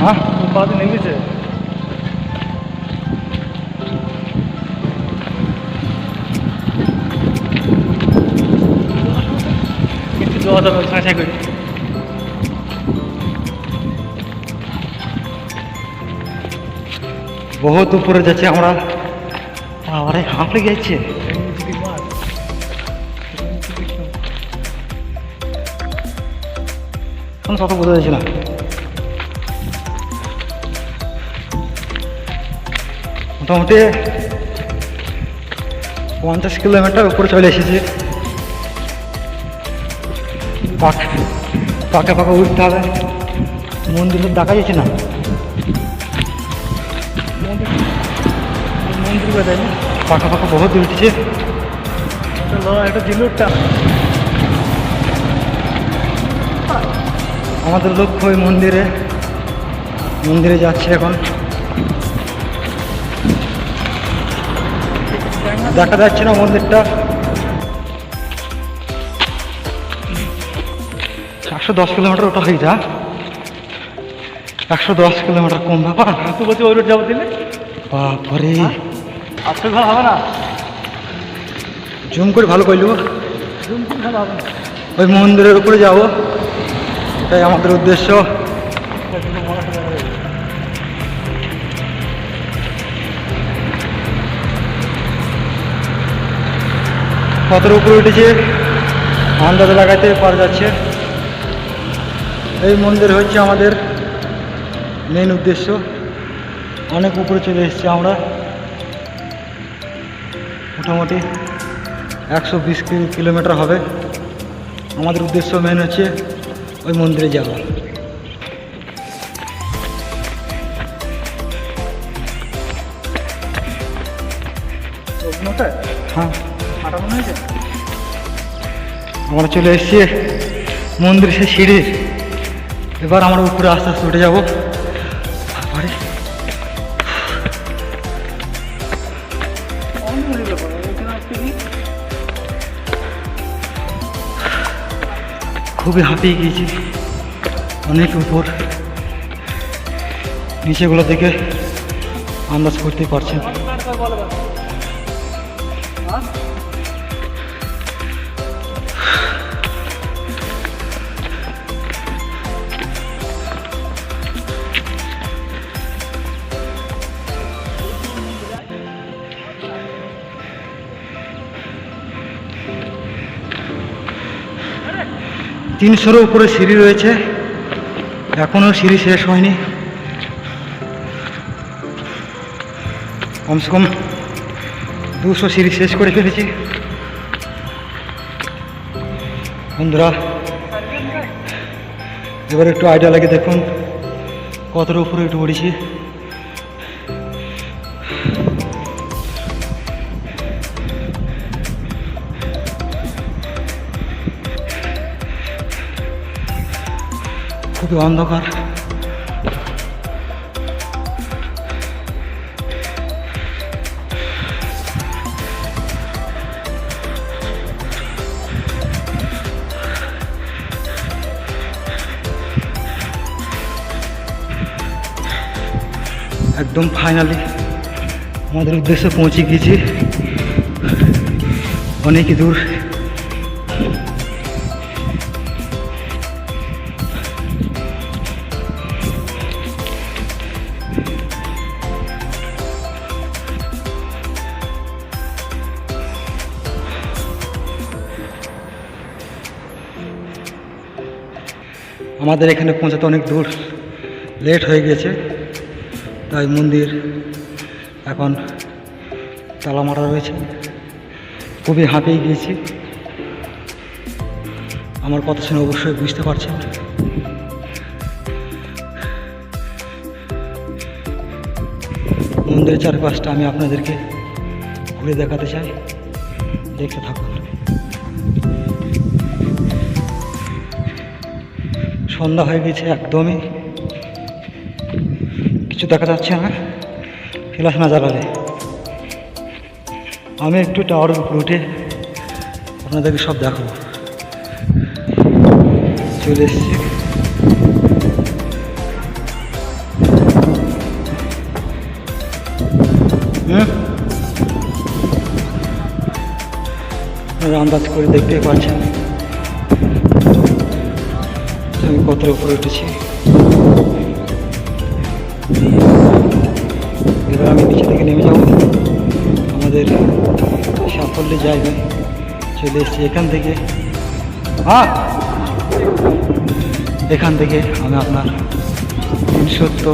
হ্যাঁ? ছাঁই ছাঁই করে বহুত উপরে যাচ্ছে আমরা। আরে হাঁপ লেগে এখন কত বোঝা যাচ্ছে না মোটামুটি পঞ্চাশ কিলোমিটার উপরে চলে এসেছি। পাক- পাকা পাকা উঠতে হবে। মন্দির দেখা যাচ্ছে না। মন্দির পাকা পাকা বহুত উঠছে। একটা জিলুরটা আমাদের লক্ষ্য ওই মন্দিরে। মন্দিরে যাচ্ছে এখন। দেখা যাচ্ছে না মন্দিরটা। একশো দশ কিলোমিটার ওটা হয়ে যা। একশো দশ কিলোমিটার কম ব্যাপার? তুই বলছি ওই রোড যাব দিলে বাপরে। আজকে ভালো হবে না? জুম করে ভালো করলু জুম জুম ভালো হবে ওই মন্দিরের উপরে যাব। এটাই আমাদের উদ্দেশ্য। কতর উপরে উঠেছে, আন্দাজ লাগাতে পারা যাচ্ছে। এই মন্দির হচ্ছে আমাদের মেন উদ্দেশ্য। অনেক উপরে চলে এসেছি আমরা। মোটামুটি একশো বিশ কিলোমিটার হবে। আমাদের উদ্দেশ্য মেন হচ্ছে ওই মন্দিরে যাওয়া হ্যাঁ। আমরা চলে এসছি মন্দির সে সিঁড়ির। এবার আমরা উপরে আস্তে আস্তে উঠে যাব। আরে খুবই হাঁপিয়ে গিয়েছি। অনেক উপর। নিচেগুলো দেখে আন্দাজ করতে পারছেন তিনশোর উপরে সিঁড়ি রয়েছে। এখনও সিঁড়ি শেষ হয়নি। কমসে কম দুশো সিঁড়ি শেষ করে ফেলেছি। বন্ধুরা, এবার একটু আইডিয়া লাগে দেখুন কতটা উপরে একটু উঠেছি খুবই অন্ধকার। একদম ফাইনালি আমাদের উদ্দেশ্যে পৌঁছে গিয়েছি। অনেক দূর। আমাদের এখানে পৌঁছাতে অনেক দূর। লেট হয়ে গেছে, তাই মন্দির এখন তালা মারা রয়েছে। খুবই হাঁপিয়ে গিয়েছি। আমার কথা শুনে অবশ্যই বুঝতে পারছেন। মন্দিরের চারপাশটা আমি আপনাদেরকে ঘুরে দেখাতে চাই। দেখতে থাকুন। সন্ধ্যা হয়ে গেছে একদমই। কিছু দেখা যাচ্ছে না। ফ্ল্যাশ না জ্বালালে। আমি একটু টাওয়ারের উপরে উঠে আপনাদেরকে সব দেখাবো। চলে এসেছি। আন্দাজ করে দেখতেই পাচ্ছেন। কত উপরে উঠেছি। এবার আমি নিচে থেকে নেমে যাব। আমাদের সাফল্যে জায়গায় চলে এসেছি এখান থেকে। হ্যাঁ এখান থেকে আমি আপনার সত্য